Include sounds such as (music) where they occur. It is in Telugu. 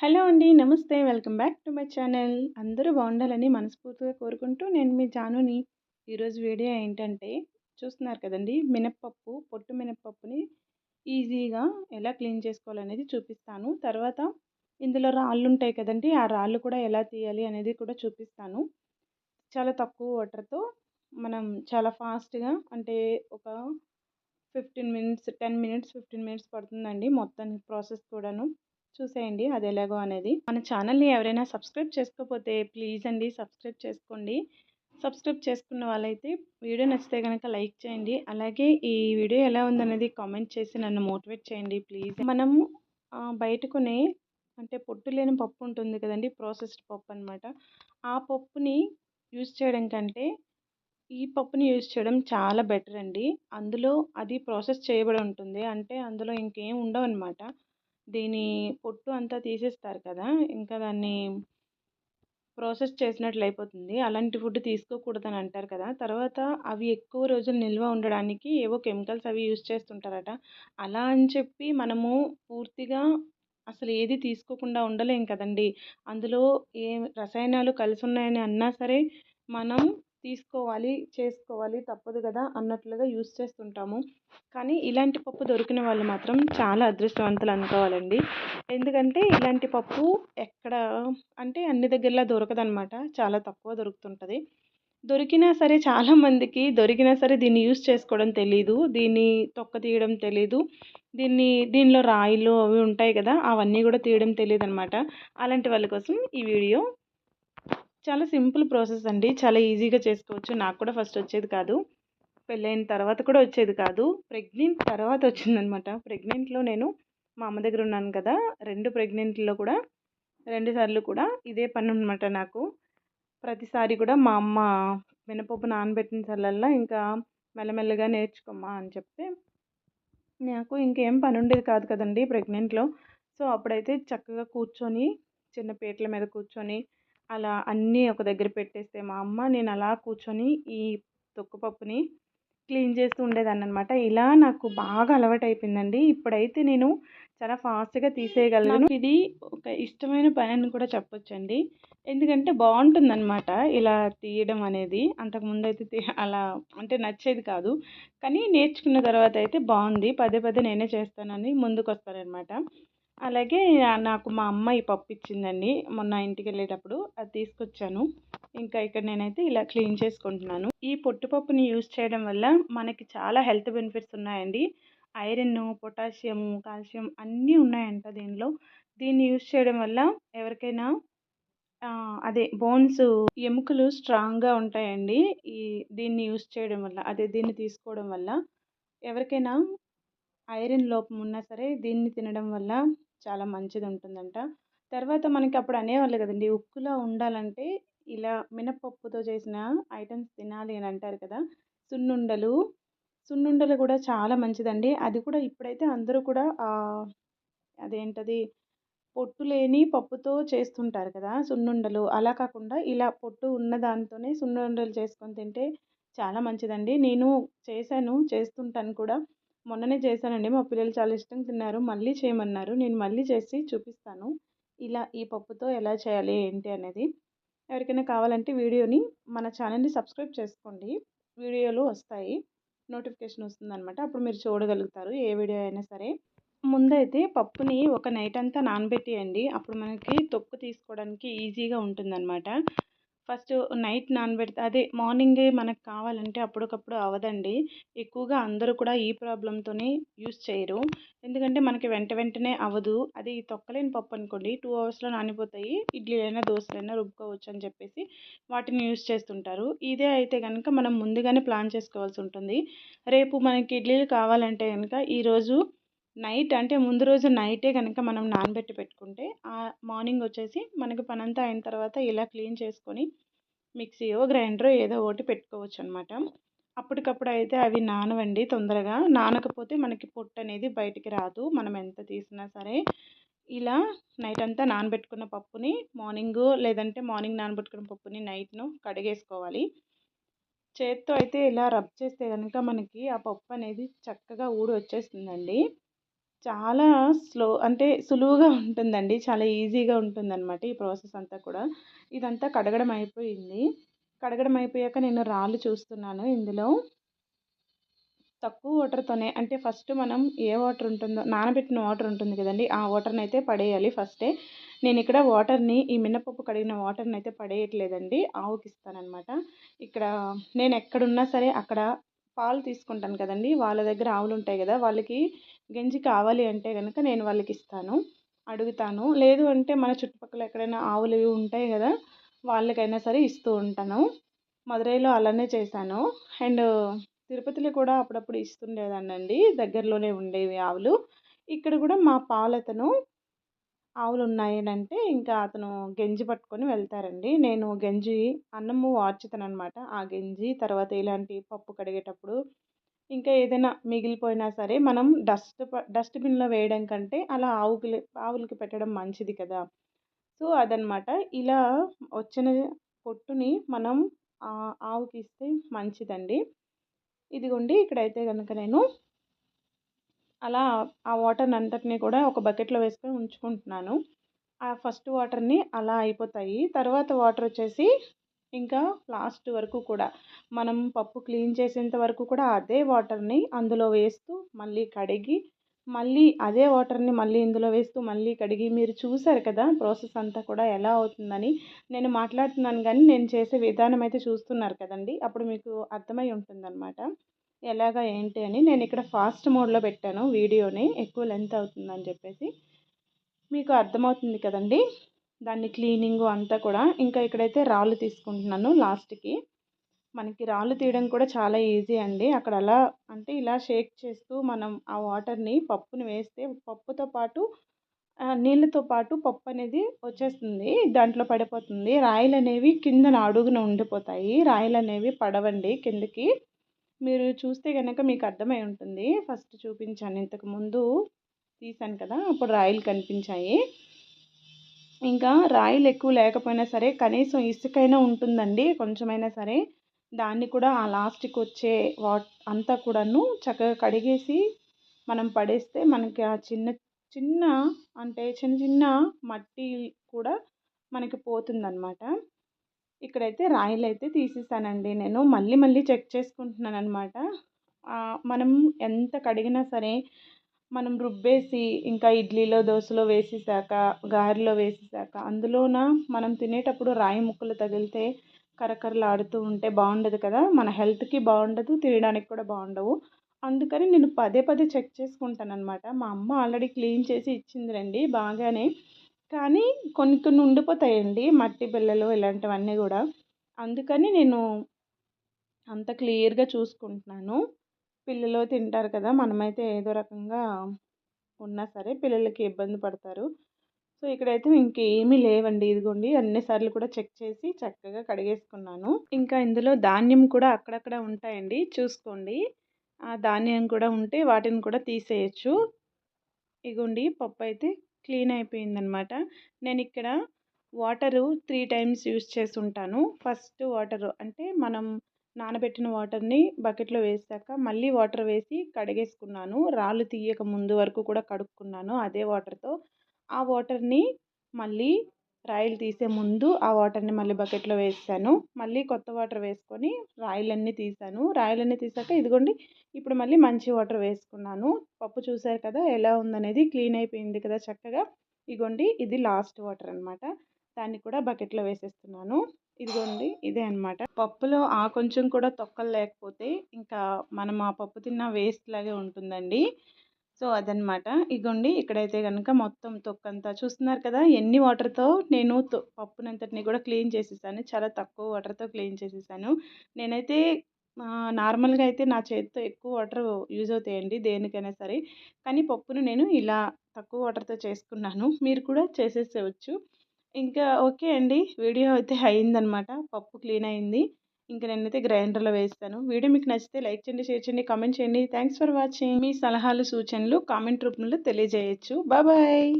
హలో అండి నమస్తే. Welcome back to my channel. అందరూ బాగుండాలని మనస్ఫూర్తిగా కోరుకుంటూ నేను మీ జానుని. ఈరోజు వీడియో ఏంటంటే చూస్తున్నారు కదండి మినప్పప్పు పొట్టు మినప్పప్పుని ఈజీగా ఎలా క్లీన్ చేసుకోవాలనేది చూపిస్తాను. తర్వాత ఇందులో రాళ్ళు ఉంటాయి కదండి ఆ రాళ్ళు కూడా ఎలా తీయాలి అనేది కూడా చూపిస్తాను. చాలా తక్కువ వాటర్తో మనం చాలా ఫాస్ట్గా అంటే ఒక fifteen minutes ten minutes fifteen minutes పడుతుందండి మొత్తానికి ప్రాసెస్ కూడాను. చూసేయండి అది ఎలాగో అనేది. మన ఛానల్ని ఎవరైనా సబ్స్క్రైబ్ చేసుకోకపోతే ప్లీజ్ అండి సబ్స్క్రైబ్ చేసుకోండి. సబ్స్క్రైబ్ చేసుకున్న వాళ్ళైతే వీడియో నచ్చితే కనుక లైక్ చేయండి. అలాగే ఈ వీడియో ఎలా ఉందనేది కామెంట్ చేసి నన్ను మోటివేట్ చేయండి ప్లీజ్. మనం బయట కొనే అంటే పొట్టు లేని పప్పు ఉంటుంది కదండి ప్రాసెస్డ్ పప్పు అనమాట ఆ పప్పుని యూజ్ చేయడం కంటే ఈ పప్పుని యూజ్ చేయడం చాలా బెటర్ అండి. అందులో అది ప్రాసెస్ చేయబడి ఉంటుంది. అంటే అందులో ఇంకేం ఉండవు అనమాట దీని పొట్టు అంతా తీసేస్తారు కదా! ఇంకా దాన్ని ప్రాసెస్ చేసినట్లు అయిపోతుంది. అలాంటి ఫుడ్ తీసుకోకూడదని అంటారు కదా! తర్వాత అవి ఎక్కువ రోజులు నిల్వ ఉండడానికి ఏవో కెమికల్స్ అవి యూజ్ చేస్తుంటారట. అలా అని చెప్పి మనము పూర్తిగా అసలు ఏది తీసుకోకుండా ఉండలేం కదండి! అందులో ఏ రసాయనాలు కలిసి ఉన్నాయని అన్నా సరే మనం తీసుకోవాలి చేసుకోవాలి తప్పదు కదా అన్నట్లుగా యూస్ చేస్తుంటాము. కానీ ఇలాంటి పప్పు దొరికిన వాళ్ళు మాత్రం చాలా అదృష్టవంతులు అనుకోవాలండి. ఎందుకంటే ఇలాంటి పప్పు ఎక్కడ అంటే అన్ని దగ్గరలా దొరకదనమాట చాలా తక్కువ దొరుకుతుంటుంది. దొరికినా సరే చాలామందికి దొరికినా సరే దీన్ని యూస్ చేసుకోవడం తెలీదు. దీన్ని తొక్క తీయడం తెలీదు. దీన్ని దీనిలో రాయిలు అవి ఉంటాయి కదా అవన్నీ కూడా తీయడం తెలియదు అనమాట అలాంటి వాళ్ళ కోసం ఈ వీడియో చాలా సింపుల్ ప్రాసెస్ అండి. చాలా ఈజీగా చేసుకోవచ్చు. నాకు కూడా ఫస్ట్ వచ్చేది కాదు. పెళ్ళైన తర్వాత కూడా వచ్చేది కాదు. ప్రెగ్నెంట్ తర్వాత వచ్చిందనమాట. ప్రెగ్నెంట్లో నేను మా అమ్మ దగ్గర ఉన్నాను కదా రెండు ప్రెగ్నెంట్లో కూడా రెండు సార్లు కూడా ఇదే పని అనమాట నాకు. ప్రతిసారి కూడా మా అమ్మ మినపప్పు నానబెట్టిన సార్లల్లా ఇంకా మెల్లమెల్లగా నేర్చుకోమ్మా అని చెప్తే నాకు ఇంకేం పని ఉండేది కాదు కదండి ప్రెగ్నెంట్లో. సో అప్పుడైతే చక్కగా కూర్చొని చిన్న పీటల మీద కూర్చొని అలా అన్నీ ఒక దగ్గర పెట్టేస్తే మా అమ్మ నేను అలా కూర్చొని ఈ తొక్కుపప్పుని క్లీన్ చేస్తూ ఉండేదాన్ని అనమాట ఇలా నాకు బాగా అలవాటు అయిపోయిందండి ఇప్పుడైతే నేను చాలా ఫాస్ట్గా తీసేయగలను. ఇది ఒక ఇష్టమైన పని అని కూడా చెప్పొచ్చండి. ఎందుకంటే బాగుంటుందన్నమాట ఇలా తీయడం అనేది. అంతకుముందు అయితే (laughs) అలా అంటే నచ్చేది కాదు. కానీ నేర్చుకున్న తర్వాత అయితే బాగుంది. పదే పదే నేనే చేస్తానని ముందుకు వస్తానమాట అలాగే నాకు మా అమ్మ ఈ పప్పు ఇచ్చిందండి. మొన్న ఇంటికి వెళ్ళేటప్పుడు అది తీసుకొచ్చాను. ఇంకా ఇక్కడ నేనైతే ఇలా క్లీన్ చేసుకుంటున్నాను. ఈ పొట్టుపప్పుని యూజ్ చేయడం వల్ల మనకి చాలా హెల్త్ బెనిఫిట్స్ ఉన్నాయండి. ఐరన్ పొటాషియం కాల్షియం అన్నీ ఉన్నాయంట దీనిలో. దీన్ని యూజ్ చేయడం వల్ల ఎవరికైనా అదే బోన్స్ ఎముకలు స్ట్రాంగ్గా ఉంటాయండి. ఈ దీన్ని యూజ్ చేయడం వల్ల అదే దీన్ని తీసుకోవడం వల్ల ఎవరికైనా ఐరన్ లోపం ఉన్నా సరే దీన్ని తినడం వల్ల చాలా మంచిది ఉంటుందంట తర్వాత మనకి అప్పుడు అనేవాళ్ళు కదండి ఉక్కులో ఉండాలంటే ఇలా మినపప్పుతో చేసిన ఐటమ్స్ తినాలి అని అంటారు కదా సున్నుండలు. సున్నుండలు కూడా చాలా మంచిదండి. అది కూడా ఇప్పుడైతే అందరూ కూడా అదేంటది పొట్టు లేని పప్పుతో చేస్తుంటారు కదా సున్నుండలు. అలా కాకుండా ఇలా పొట్టు ఉన్న దాంతోనే సున్నుండలు చేసుకొని తింటే చాలా మంచిదండి. నేను చేశాను చేస్తుంటాను కూడా. మొన్ననే చేశానండి. మా పిల్లలు చాలా ఇష్టంగా తిన్నారు. మళ్ళీ చేయమన్నారు. నేను మళ్ళీ చేసి చూపిస్తాను. ఇలా ఈ పప్పుతో ఎలా చేయాలి ఏంటి అనేది. ఎవరికైనా కావాలంటే వీడియోని మన ఛానల్ని సబ్స్క్రైబ్ చేసుకోండి. వీడియోలు వస్తాయి. నోటిఫికేషన్ వస్తుందన్నమాట. అప్పుడు మీరు చూడగలుగుతారు ఏ వీడియో అయినా సరే. ముందైతే పప్పుని ఒక నైట్ అంతా నానబెట్టియండి. అప్పుడు మనకి తొక్కు తీసుకోవడానికి ఈజీగా ఉంటుందన్నమాట. ఫస్ట్ నైట్ నానబెడితే అదే మార్నింగే మనకు కావాలంటే అప్పటికప్పుడు అవదండి. ఎక్కువగా అందరూ కూడా ఈ ప్రాబ్లంతోనే యూస్ చేయరు. ఎందుకంటే మనకి వెంట వెంటనే అవ్వదు అది తొక్కలేని పప్పు అనుకోండి టూ అవర్స్లో నానిపోతాయి. ఇడ్లీలైనా దోశలైనా రుబ్బుకోవచ్చు అని చెప్పేసి వాటిని యూస్ చేస్తుంటారు. ఇదే అయితే కనుక మనం ముందుగానే ప్లాన్ చేసుకోవాల్సి ఉంటుంది. రేపు మనకి ఇడ్లీలు కావాలంటే కనుక ఈరోజు నైట్ అంటే ముందు రోజు నైటే కనుక మనం నానబెట్టి పెట్టుకుంటే ఆ మార్నింగ్ వచ్చేసి మనకి పనంతా అయిన తర్వాత ఇలా క్లీన్ చేసుకొని మిక్సీయో గ్రైండరో ఏదో ఒకటి పెట్టుకోవచ్చు అనమాట అప్పటికప్పుడు అయితే అవి నానవండి తొందరగా. నానకపోతే మనకి పొట్టు అనేది బయటికి రాదు. మనం ఎంత తీసినా సరే ఇలా నైట్ అంతా నానబెట్టుకున్న పప్పుని మార్నింగ్ లేదంటే మార్నింగ్ నానబెట్టుకున్న పప్పుని నైట్ను కడిగేసుకోవాలి. చేత్తో అయితే ఇలా రబ్ చేస్తే కనుక మనకి ఆ పప్పు అనేది చక్కగా ఊడి వచ్చేస్తుందండి. చాలా స్లో అంటే సులువుగా ఉంటుందండి. చాలా ఈజీగా ఉంటుందన్నమాట ఈ ప్రాసెస్ అంతా కూడా. ఇదంతా కడగడం అయిపోయింది. కడగడం అయిపోయాక నేను రాళ్ళు చూస్తున్నాను ఇందులో. తక్కువ వాటర్తోనే అంటే ఫస్ట్ మనం ఏ వాటర్ ఉంటుందో నానబెట్టిన వాటర్ ఉంటుంది కదండి ఆ వాటర్ని అయితే పడేయాలి ఫస్టే. నేను ఇక్కడ వాటర్ని ఈ మినపప్పు కడిగిన వాటర్ని అయితే పడేయట్లేదండి ఆవుకి ఇస్తానమాట ఇక్కడ నేను ఎక్కడున్నా సరే అక్కడ పాలు తీసుకుంటాను కదండి వాళ్ళ దగ్గర ఆవులు ఉంటాయి కదా వాళ్ళకి గంజి కావాలి అంటే కనుక నేను వాళ్ళకి ఇస్తాను అడుగుతాను. లేదు అంటే మన చుట్టుపక్కల ఎక్కడైనా ఆవులు ఉంటాయి కదా వాళ్ళకైనా సరే ఇస్తూ ఉంటాను. మదురైలో అలానే చేశాను. అండ్ తిరుపతిలో కూడా అప్పుడప్పుడు ఇస్తుండేదానండి దగ్గరలోనే ఉండేవి ఆవులు. ఇక్కడ కూడా మా పాలతను ఆవులు ఉన్నాయనంటే ఇంకా అతను గంజి పట్టుకొని వెళ్తారండి. నేను గంజి అన్నము అనమాట ఆ గంజి తర్వాత ఇలాంటి పప్పు కడిగేటప్పుడు ఇంకా ఏదైనా మిగిలిపోయినా సరే మనం డస్ట్ డస్ట్బిన్లో వేయడం కంటే అలా ఆవుకి ఆవులకి పెట్టడం మంచిది కదా. సో అదనమాట ఇలా వచ్చిన పొట్టుని మనం ఆవుకి ఇస్తే మంచిదండి. ఇదిగోండి ఇక్కడైతే కనుక నేను అలా ఆ వాటర్ని అంతటినీ కూడా ఒక బకెట్లో వేసుకొని ఉంచుకుంటున్నాను. ఆ ఫస్ట్ వాటర్ని అలా అయిపోతాయి. తర్వాత వాటర్ వచ్చేసి ఇంకా లాస్ట్ వరకు కూడా మనం పప్పు క్లీన్ చేసేంత వరకు కూడా అదే వాటర్ని అందులో వేస్తూ మళ్ళీ కడిగి మళ్ళీ అదే వాటర్ని మళ్ళీ ఇందులో వేస్తూ మళ్ళీ కడిగి మీరు చూసారు కదా ప్రాసెస్ అంతా కూడా ఎలా అవుతుందని. నేను మాట్లాడుతున్నాను కానీ నేను చేసే విధానం అయితే చూస్తున్నారు కదండి. అప్పుడు మీకు అర్థమై ఉంటుందన్నమాట. ఎలాగా ఏంటి అని. నేను ఇక్కడ ఫాస్ట్ మోడ్లో పెట్టాను వీడియోని. ఎక్కువ లెంత్ అవుతుందని చెప్పేసి. మీకు అర్థమవుతుంది కదండి? దాన్ని క్లీనింగ్ అంతా కూడా. ఇంకా ఇక్కడైతే రాళ్ళు తీసుకుంటున్నాను లాస్ట్కి. మనకి రాళ్ళు తీయడం కూడా చాలా ఈజీ అండి. అక్కడ అలా అంటే ఇలా షేక్ చేస్తూ మనం ఆ వాటర్ని పప్పుని వేస్తే పప్పుతో పాటు నీళ్ళతో పాటు పప్పు అనేది వచ్చేస్తుంది. దాంట్లో పడిపోతుంది. రాయిలు అనేవి కిందన అడుగున ఉండిపోతాయి. రాయిలు అనేవి పడవండి కిందకి. మీరు చూస్తే కనుక మీకు అర్థమై ఉంటుంది. ఫస్ట్ చూపించాను. ఇంతకు ముందు తీసాను కదా అప్పుడు రాయిలు కనిపించాయి. ఇంకా రాయిలు ఎక్కువ లేకపోయినా సరే కనీసం ఇసుకైనా ఉంటుందండి కొంచెమైనా సరే. దాన్ని కూడా ఆ లాస్ట్కి వచ్చే వాట్ అంతా కూడాను చక్కగా కడిగేసి మనం పడేస్తే మనకి ఆ చిన్న చిన్న అంటే చిన్న చిన్న మట్టి కూడా మనకి పోతుందన్నమాట. ఇక్కడైతే రాయిలు అయితే తీసేసానండి నేను మళ్ళీ మళ్ళీ చెక్ చేసుకుంటున్నాను అనమాట మనం ఎంత కడిగినా సరే మనం రుబ్బేసి ఇంకా ఇడ్లీలో దోశలో వేసేసాక గారెలో వేసేసాక అందులోన మనం తినేటప్పుడు రాయి ముక్కలు తగిలితే కరకరలాడుతూ ఉంటే బాగుండదు కదా. మన హెల్త్కి బాగుండదు తినడానికి కూడా బాగుండవు. అందుకని నేను పదే పదే చెక్ చేసుకుంటాను అనమాట మా అమ్మ ఆల్రెడీ క్లీన్ చేసి ఇచ్చింది రండి బాగానే. కానీ కొన్ని కొన్ని ఉండిపోతాయండి మట్టి బిళ్ళలు ఇలాంటివన్నీ కూడా. అందుకని నేను అంత క్లియర్గా చూసుకుంటున్నాను. పిల్లలు తింటారు కదా! మనమైతే ఏదో రకంగా ఉన్నా సరే పిల్లలకి ఇబ్బంది పడతారు. సో ఇక్కడైతే ఇంకేమీ లేవండి. ఇదిగోండి అన్నిసార్లు కూడా చెక్ చేసి చక్కగా కడిగేసుకున్నాను. ఇంకా ఇందులో ధాన్యం కూడా అక్కడక్కడ ఉంటాయండి. చూసుకోండి. ఆ ధాన్యం కూడా ఉంటే వాటిని కూడా తీసేయచ్చు. ఇగోండి పప్పు అయితే క్లీన్ అయిపోయిందనమాట నేను ఇక్కడ వాటరు త్రీ టైమ్స్ యూస్ చేసి ఉంటాను. ఫస్ట్ వాటరు అంటే మనం నానబెట్టిన వాటర్ని బకెట్లో వేసాక మళ్ళీ వాటర్ వేసి కడిగేసుకున్నాను. రాళ్ళు తీయక ముందు వరకు కూడా కడుక్కున్నాను అదే వాటర్తో. ఆ వాటర్ని మళ్ళీ రాయిలు తీసే ముందు ఆ వాటర్ని మళ్ళీ బకెట్లో వేసాను. మళ్ళీ కొత్త వాటర్ వేసుకొని రాయిలన్నీ తీసాను. రాయిలన్నీ తీసాక ఇదిగోండి ఇప్పుడు మళ్ళీ మంచి వాటర్ వేసుకున్నాను. పప్పు చూసారు కదా ఎలా ఉందనేది క్లీన్ అయిపోయింది కదా చక్కగా. ఇదిగోండి ఇది లాస్ట్ వాటర్ అనమాట దాన్ని కూడా బకెట్లో వేసేస్తున్నాను. ఇదిగోండి ఇదే అనమాట పప్పులో ఆ కొంచెం కూడా తొక్కలు లేకపోతే ఇంకా మనం ఆ పప్పు తిన్న వేస్ట్ లాగే ఉంటుందండి. సో అదనమాట ఇగోండి ఇక్కడైతే కనుక మొత్తం తొక్కంతా చూస్తున్నారు కదా ఎన్ని వాటర్తో నేను పప్పునంతటిని కూడా క్లీన్ చేసేసాను. చాలా తక్కువ వాటర్తో క్లీన్ చేసేసాను. నేనైతే నార్మల్గా అయితే నా చేతితో ఎక్కువ వాటర్ యూజ్ అవుతాయండి దేనికైనా సరే. కానీ పప్పును నేను ఇలా తక్కువ వాటర్తో చేసుకున్నాను. మీరు కూడా చేసేసేవచ్చు. ఇంకా ఓకే అండి. వీడియో అయితే అయిందనమాట. పప్పు క్లీన్ అయింది. ఇంకా నేనైతే గ్రైండర్లో వేస్తాను. వీడియో మీకు నచ్చితే లైక్ చేయండి షేర్ చేయండి కామెంట్ చేయండి. Thanks for watching. మీ సలహాలు సూచనలు కామెంట్ రూపంలో తెలియజేయచ్చు. బాయ్.